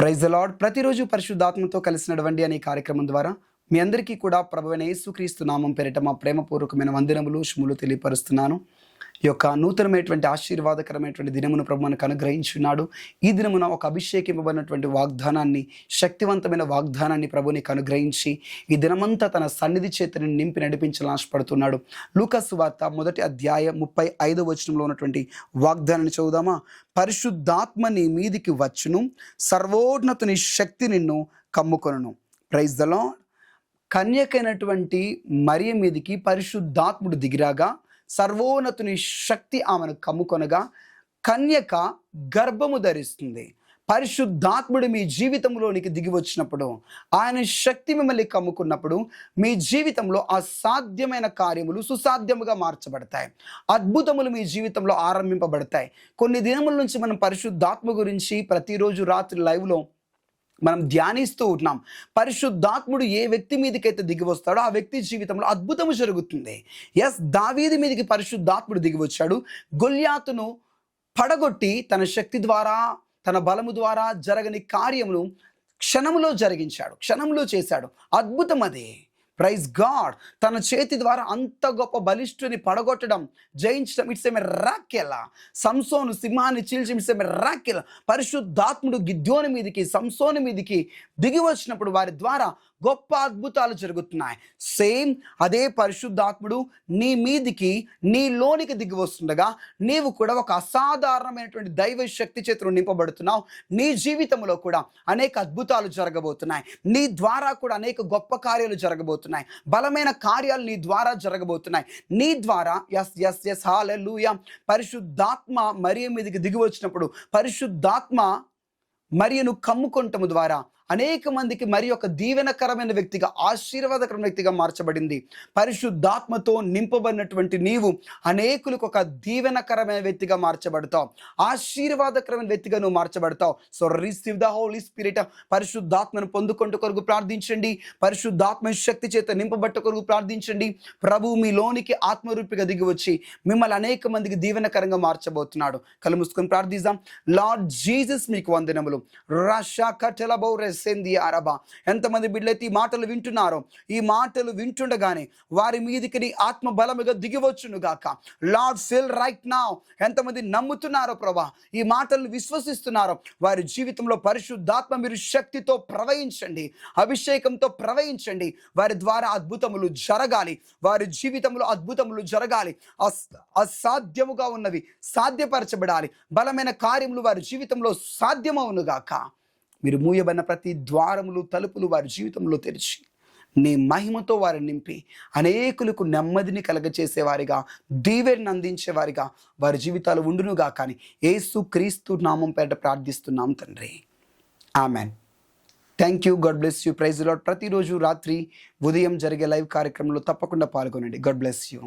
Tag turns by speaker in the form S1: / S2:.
S1: Praise lord. ప్రతిరోజు పరిశుద్ధాత్మతో కలిసి నడవండి అనే కార్యక్రమం ద్వారా మీ అందరికీ కూడా ప్రభువైన యేసుక్రీస్తు నామం పేరిట మా ప్రేమపూర్వకమైన వందనములు శుములు తెలియపరుస్తున్నాను. ఈ యొక్క నూతనమైనటువంటి ఆశీర్వాదకరమైనటువంటి దినమును ప్రభు మనకు అనుగ్రహించున్నాడు. ఈ దినమున ఒక అభిషేకింపబడినటువంటి వాగ్దానాన్ని శక్తివంతమైన వాగ్దానాన్ని ప్రభునికి అనుగ్రహించి ఈ దినమంతా తన సన్నిధి చేతిని నింపి నడిపించాలని ఆశపడుతున్నాడు. లూకస్ వార్త మొదటి అధ్యాయం ముప్పై ఐదో వచనంలో ఉన్నటువంటి వాగ్దానాన్ని చదువుదామా? పరిశుద్ధాత్మ నీ మీదికి వచ్చును సర్వోన్నతుని శక్తి నిన్ను కమ్ముకొనును. ప్రైజ్ ద లార్డ్ కన్యకైనటువంటి మరియ మీదికి పరిశుద్ధాత్ముడు దిగిరాగా సర్వోన్నతుని శక్తి ఆమెను కమ్ముకొనగా కన్యక గర్భము ధరిస్తుంది. పరిశుద్ధాత్ముడు మీ జీవితంలోనికి దిగి వచ్చినప్పుడు ఆయన శక్తి మిమ్మల్ని కమ్ముకున్నప్పుడు మీ జీవితంలో అసాధ్యమైన కార్యములు సుసాధ్యముగా మార్చబడతాయి. అద్భుతములు మీ జీవితంలో ఆరంభింపబడతాయి. కొన్ని దినముల నుంచి మనం పరిశుద్ధాత్మ గురించి ప్రతిరోజు రాత్రి లైవ్లో మనం ధ్యానిస్తూ ఉంటున్నాం. పరిశుద్ధాత్ముడు ఏ వ్యక్తి మీదకైతే దిగి వస్తాడో ఆ వ్యక్తి జీవితంలో అద్భుతము జరుగుతుంది. ఎస్ దావీది మీదకి పరిశుద్ధాత్ముడు దిగి వచ్చాడు. గొల్యాతును పడగొట్టి తన శక్తి ద్వారా తన బలము ద్వారా జరగని కార్యమును క్షణంలో జరిగించాడు. క్షణంలో చేశాడు. అద్భుతం అదే ప్రైజ్ గాడ్ తన చేతి ద్వారా అంత గొప్ప బలిష్ఠుని పడగొట్టడం జయించడం ఇట్స్ ఎ రాకెల. సంసోను సింహాన్ని చీల్చి ఇట్స్ ఎ రాకెల. పరిశుద్ధాత్ముడు గిద్యోని మీదకి సంసోని మీదకి దిగి వచ్చినప్పుడు వారి ద్వారా గొప్ప అద్భుతాలు జరుగుతున్నాయి. సేమ్ అదే పరిశుద్ధాత్ముడు నీ మీదికి నీ లోనికి దిగి వస్తుండగా నీవు కూడా ఒక అసాధారణమైనటువంటి దైవ శక్తి చేతులు నింపబడుతున్నావు. నీ జీవితంలో కూడా అనేక అద్భుతాలు జరగబోతున్నాయి. నీ ద్వారా కూడా అనేక గొప్ప కార్యాలు జరగబోతున్నాయి. బలమైన కార్యాలు నీ ద్వారా జరగబోతున్నాయి. నీ ద్వారా ఎస్ ఎస్ ఎస్ హాలూయ పరిశుద్ధాత్మ మరియ మీదకి దిగి వచ్చినప్పుడు పరిశుద్ధాత్మ మరియను కమ్ముకుంటము ద్వారా అనేక మందికి మరి ఒక దీవెనకరమైన వ్యక్తిగా ఆశీర్వాదకరమైన వ్యక్తిగా మార్చబడింది. పరిశుద్ధాత్మతో నింపబడినటువంటి నీవు అనేకులకు ఒక దీవెనకరమైన వ్యక్తిగా మార్చబడతావు. ఆశీర్వాదకరమైన వ్యక్తిగా నువ్వు మార్చబడతావు. So receive the holy spirit పరిశుద్ధాత్మను పొందుకుంటూ కొరకు ప్రార్థించండి. పరిశుద్ధాత్మ శక్తి చేత నింపబట్ట కొరకు ప్రార్థించండి. ప్రభు మీలోనికి ఆత్మరూపిగా దిగి వచ్చి మిమ్మల్ని అనేక మందికి దీవెనకరంగా మార్చబోతున్నాడు. కళ్ళు మూసుకొని ప్రార్థిద్దాం. లార్డ్ జీసస్ మీకు వందనములు. రషా కటెల బౌరెసెంది అరబా. ఎంతమంది బిడ్డలైతే ఈ మాటలు వింటున్నారో ఈ మాటలు వింటుండగానే వారి మీదికి నీ ఆత్మ బలముగా దిగివచ్చును గాక. లార్డ్ ఫిల్ రైట్ నా ఎంతమంది నమ్ముతున్నారో ప్రభా ఈ మాటలను విశ్వసిస్తున్నారో వారి జీవితంలో పరిశుద్ధాత్మ మీరు శక్తితో ప్రవహించండి అభిషేకంతో ప్రవహించండి. వారి ద్వారా అద్భుతములు జరగాలి వారి జీవితంలో అద్భుతములు జరగాలి. అస్ అసాధ్యముగా ఉన్నవి సాధ్యపరచబడాలి. బలమైన కార్యములు వారి జీవితంలో సాధ్యమవును గాక. మీరు మూయబడిన ప్రతి ద్వారములు తలుపులు వారి జీవితంలో తెరిచి నీ మహిమతో వారిని నింపి అనేకులకు నెమ్మదిని కలగచేసేవారిగా దీవెని అందించేవారిగా వారి జీవితాలు ఉండునుగా కానీ ఏసు క్రీస్తు నామం పేట ప్రార్థిస్తున్నాం తండ్రి. Amen. Thank you God bless you praise lord ప్రతిరోజు రాత్రి ఉదయం జరిగే లైవ్ కార్యక్రమంలో తప్పకుండా పాల్గొనండి. God bless you